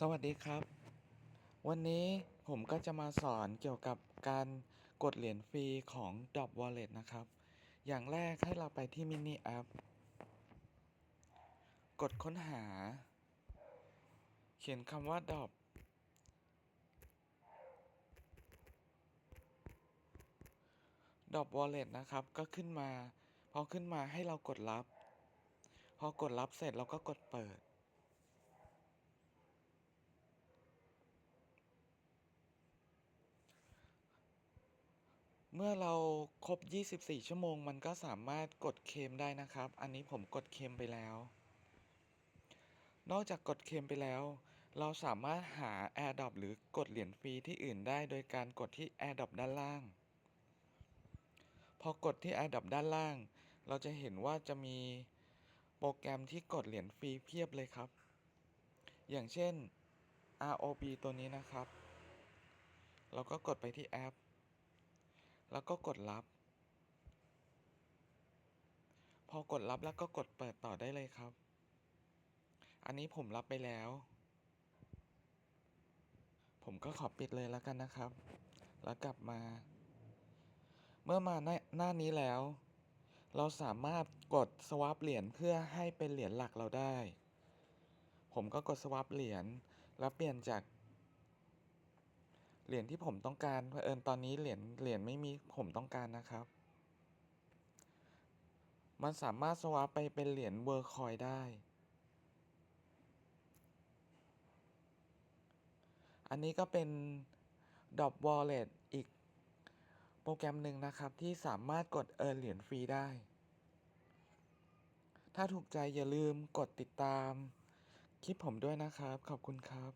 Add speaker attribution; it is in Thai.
Speaker 1: สวัสดีครับ วันนี้ผมก็จะมาสอนเกี่ยวกับการกดเหรียญฟรีของ Drop Wallet นะครับ อย่างแรกให้เราไปที่มินิแอปกดค้นหา เขียนคำว่า Drop Drop Wallet นะครับ ก็ขึ้นมา พอขึ้นมาให้เรากดรับ พอกดรับเสร็จเราก็กดเปิด เมื่อเราครบ 24 ชั่วโมง มันก็สามารถกดเคลมได้นะครับ อันนี้ผมกดเคลมไปแล้ว นอกจากกดเคลมไปแล้ว เราสามารถหา AirDrop หรือกดเหรียญฟรีที่อื่นได้ โดยการกดที่ AirDrop ด้านล่าง พอกดที่ AirDrop ด้านล่าง เราจะเห็นว่าจะมีโปรแกรมที่กดเหรียญฟรีเพียบเลยครับ อย่างเช่น ROB ตัวนี้นะครับ เราก็กดไปที่แอป แล้วก็กดรับ พอกดรับแล้วก็กดเปิดต่อได้เลยครับ อันนี้ผมรับไปแล้ว ผมก็ขอปิดเลยแล้วกันนะครับ แล้วกลับมา เมื่อมาหน้าหน้านี้แล้ว เราสามารถกด swap เหรียญเพื่อให้เป็นเหรียญหลักเราได้ ผมก็กด swap เหรียญแล้วเปลี่ยนจาก เหรียญที่ผมต้องการเผอิญตอนนี้เหรียญเหรียญไม่มีผมต้องการนะครับ มันสามารถสวาปไปเป็นเหรียญเวอร์คอยได้ อันนี้ก็เป็น Drop Wallet อีกโปรแกรมหนึ่งนะครับ ที่สามารถกดเอินเหรียญฟรีได้ ถ้าถูกใจอย่าลืมกดติดตามคลิปผมด้วยนะครับ ขอบคุณครับ